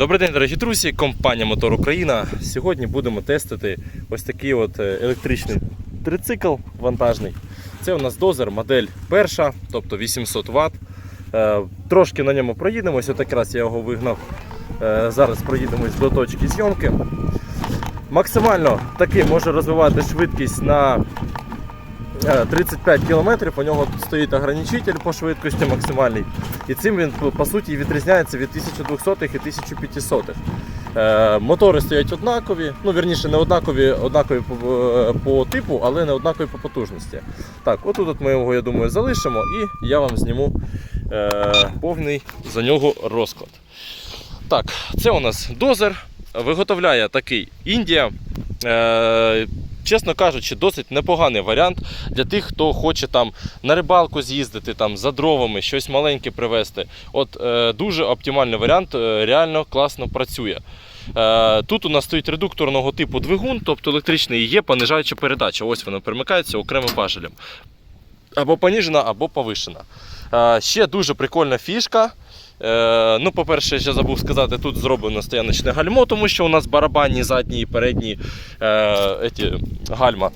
Добрий день, дорогі друзі, компанія Мотор Україна. Сьогодні будемо тестити ось такий от е, електричний трицикл вантажний. Це у нас дозер, модель перша, тобто 800 Вт. Е, Трошки на ньому проїдемось, от якраз я його вигнав. Е, Зараз проїдемось до точки зйомки. Максимально такий може розвивати швидкість на 35 км. У нього стоїть ограничитель по швидкості максимальний. І цим він по суті відрізняється від 1200 і 1500. Е, мотори стоять однакові, ну вірніше не однакові, однакові по, е, по типу, але не однакові по потужності. Так, отут от ми його, я думаю, залишимо і я вам зніму е, повний за нього розклад. Так, це у нас дозер. Виготовляє такий Індія. Е, чесно кажучи, досить непоганий варіант для тих, хто хоче там на рибалку з'їздити, там за дровами, щось маленьке привезти. От е, дуже оптимальний варіант, е, реально класно працює. Е, тут у нас стоїть редукторного типу двигун, тобто електричний є понижаюча передача. Ось вона перемикається окремим важелем. Або поніжена, або повишена. Е, ще дуже прикольна фішка. Е, ну, по-перше, я забув сказати, тут зроблено стояночне гальмо, тому що у нас барабанні, задні і передні е, еті, гальма.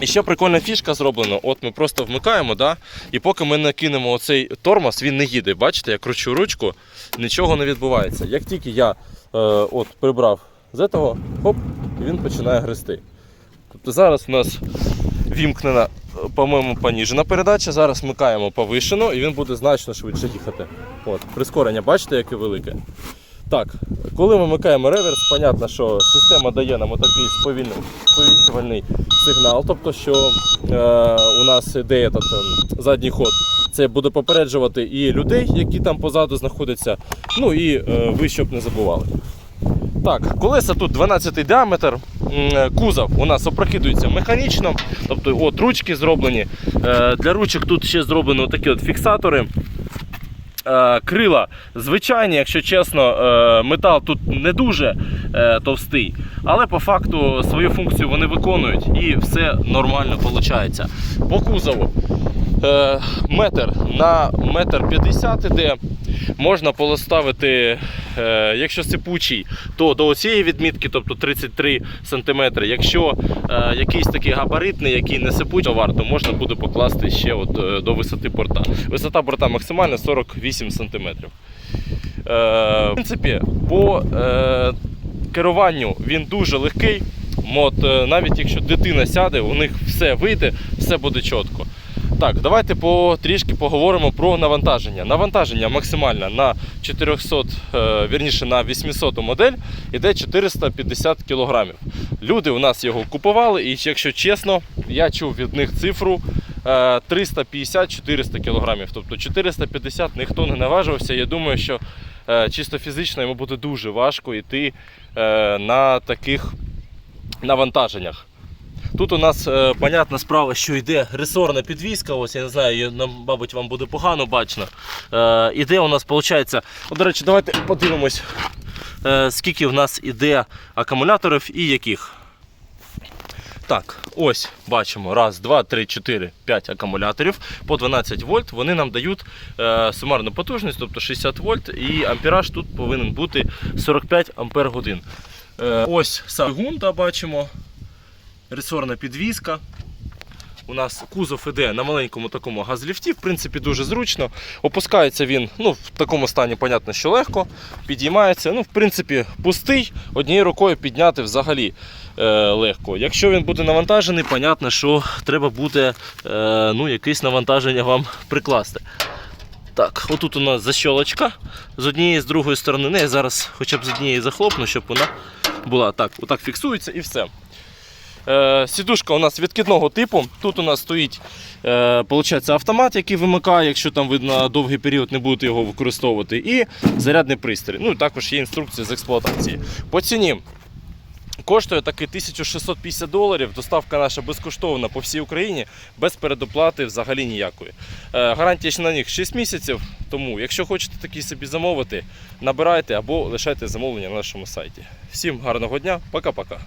І ще прикольна фішка зроблена. От ми просто вмикаємо, да? і поки ми накинемо оцей тормоз, він не їде. Бачите, я кручу ручку, нічого не відбувається. Як тільки я е, от, прибрав з цього, хоп, він починає гристи. Тобто зараз у нас вімкнена, е, по-моєму, поніжена передача. Зараз вмикаємо повишену і він буде значно швидше їхати. От, прискорення, бачите, яке велике. Так, коли ми вмикаємо реверс, понятно, що система дає нам отакий сповільний, сповіщувальний сигнал, тобто, що е, у нас іде этот, е, задній ход. Це буде попереджувати і людей, які там позаду знаходяться, ну і е, ви щоб не забували. Так, колеса тут 12 діаметр. М, Кузов у нас опрокидується механічно, тобто от ручки зроблені. Е, Для ручок тут ще зроблено такі от фіксатори. Е, Крила звичайні, якщо чесно, е, метал тут не дуже е, товстий, але по факту свою функцію вони виконують і все нормально виходить. По кузову е, метр на метр 50 іде. Можна поставити, е, якщо сипучий, то до цієї відмітки, тобто 33 см. Якщо е, якийсь такий габаритний, який не сипучий товар, то можна буде покласти ще от, е, до висоти борта. Висота борта максимальна 48 см. В принципі, по керуванню він дуже легкий. От, навіть якщо дитина сяде, у них все вийде, все буде чітко. Так, давайте по, трішки поговоримо про навантаження. Навантаження максимальне на 400, е, вірніше на 800 модель іде 450 кг. Люди у нас його купували, і якщо чесно, я чув від них цифру е, 350-400 кг. Тобто 450 ніхто не наважився. Я думаю, що е, чисто фізично йому буде дуже важко йти е, на таких навантаженнях. Тут у нас, е, понятна справа, що йде ресорна підвізка. Ось я не знаю, її, мабуть, вам буде погано бачно. Е, іде у нас, виходить, от, до речі, давайте подивимось, е, скільки в нас іде акумуляторів і яких. Так, ось бачимо. Раз, два, три, чотири, п'ять акумуляторів по 12 вольт. Вони нам дають е, сумарну потужність, тобто 60 вольт, і ампераж тут повинен бути 45 ампер годин. Е, ось двигун, бачимо. Ресорна підвізка. У нас кузов іде на маленькому такому газліфті, в принципі, дуже зручно. Опускається він ну, в такому стані, понятно, що легко, підіймається. Ну, в принципі, пустий, однією рукою підняти взагалі е, легко. Якщо він буде навантажений, понятно, що треба буде е, ну, якесь навантаження вам прикласти. Так, отут у нас защолочка з однієї, з другої сторони. Не, я зараз хоча б з однієї захлопну, щоб вона була так, отак фіксується і все. Е, Сідушка у нас відкидного типу. Тут у нас стоїть е, автомат, який вимикає, якщо там ви на довгий період не будете його використовувати. І зарядний пристрій. Ну також є інструкція з експлуатації. По ціні. Коштує таки 1650 доларів. Доставка наша безкоштовна по всій Україні, без передоплати взагалі ніякої. Е, Гарантія ще на них 6 місяців. Тому, якщо хочете такі собі замовити, набирайте або лишайте замовлення на нашому сайті. Всім гарного дня, пока-пока.